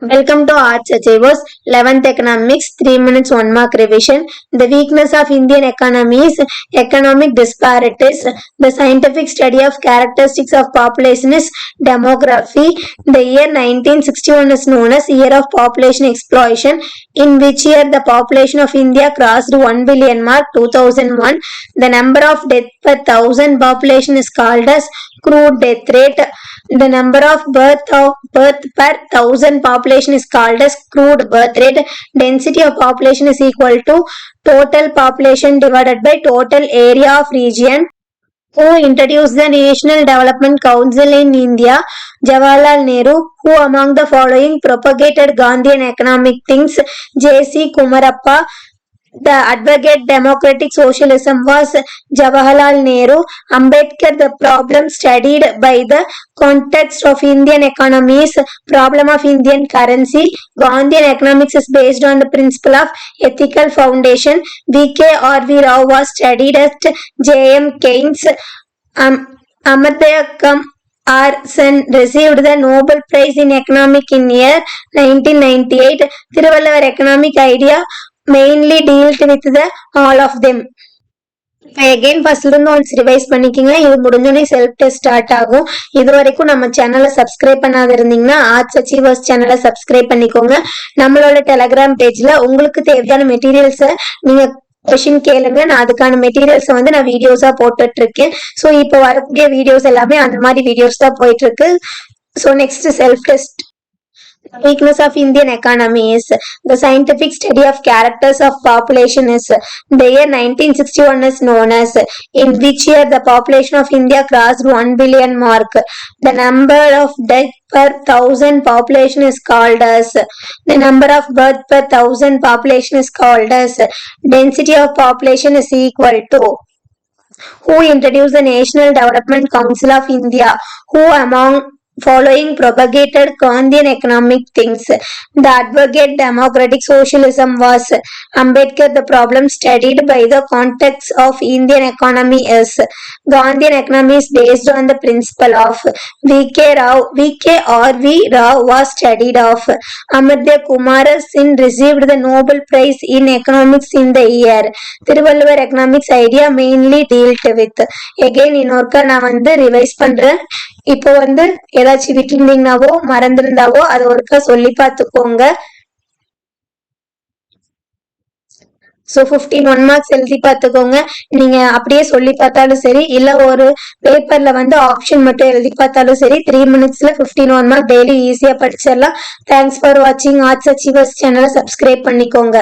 Mhm. Welcome to Arts Achievers 11th Economics 3 minutes 1 mark revision. The weakness of Indian economy is economic disparities. The scientific study of characteristics of population is demography. The year 1961 is known as year of population explosion in which year the population of India crossed 1 billion mark 2001. The number of death per thousand population is called as crude death rate. The number of birth of birth per thousand population is called as crude birth rate. Density of population is equal to total population divided by total area of region. Who introduced the National Development Council in India? Jawaharlal Nehru. Who among the following propagated Gandhian economic things? J.C. Kumarappa. The advocate democratic socialism was Jawaharlal Nehru. Ambedkar, the problem studied by the context of Indian economies problem of Indian currency. Gandhian economics is based on the principle of ethical foundation. V.K. v Rao was studied at J.M. Keynes. Um, Amartya Kam R. Sen received the Nobel Prize in Economic in year 1998. Thiruvalluvar economic idea mainly dealt with the all of them இப்போ again ஃபர்ஸ்ட்ல இருந்து once revise பண்ணிக்கிங்க. இது முடிஞ்சோடனே self test start ஆகும். இது வரைக்கும் நம்ம சேனலை சப்ஸ்கிரைப் பண்ணாத இருந்தீங்கன்னா ஆர்ட்ஸ் அச்சீவர்ஸ் சேனலை சப்ஸ்கிரைப் பண்ணிக்கோங்க. நம்மளோட டெலகிராம் பேஜ்ல உங்களுக்கு தேவையான மெட்டீரியல்ஸை நீங்க கொஷின் கேளுங்க. நான் அதுக்கான மெட்டீரியல்ஸை வந்து நான் வீடியோஸா போட்டுட்டு இருக்கேன் ஸோ இப்போ வரக்கூடிய வீடியோஸ் எல்லாமே அந்த மாதிரி வீடியோஸ் தான் போயிட்டு இருக்கு so next self test weakness of Indian economy is the scientific study of characters of population is the year 1961 is known as in which year the population of India crossed 1 billion mark. The number of death per thousand population is called as the number of birth per thousand population is called as density of population is equal to who introduced the National Development Council of India, who among following propagated Gandhian economic things. The advocate democratic socialism was Ambedkar. The problem studied by the context of Indian economy is Gandhian economy is based on the principle of V.K. Rao. V.K. or V. Rao was studied of Amartya Kumar Sin received the Nobel Prize in economics in the year. Thiruvalluvar economics idea mainly dealt with again இன்னொருக்கா நான் வந்து revise பண்றேன் இப்போ வந்து ஏதாச்சும் விட்டுருந்தீங்கனாவோ மறந்துருந்தாவோ அதை ஒருக்கா சொல்லி பார்த்துக்கோங்க. ஸோ ஃபிஃப்டீன் ஒன் மார்க்ஸ் எழுதி பார்த்துக்கோங்க. நீங்க அப்படியே சொல்லி பார்த்தாலும் சரி இல்ல ஒரு பேப்பர்ல வந்து ஆப்ஷன் மட்டும் எழுதி பார்த்தாலும் சரி த்ரீ மினிட்ஸ்ல ஃபிஃப்டீன் ஒன் மார்க் டெய்லி ஈஸியா படிச்சிடலாம். தேங்க்ஸ் ஃபார் வாட்சிங் ஆர்ட்ஸ் அச்சீவர்ஸ் சேனலை சப்ஸ்கிரைப் பண்ணிக்கோங்க.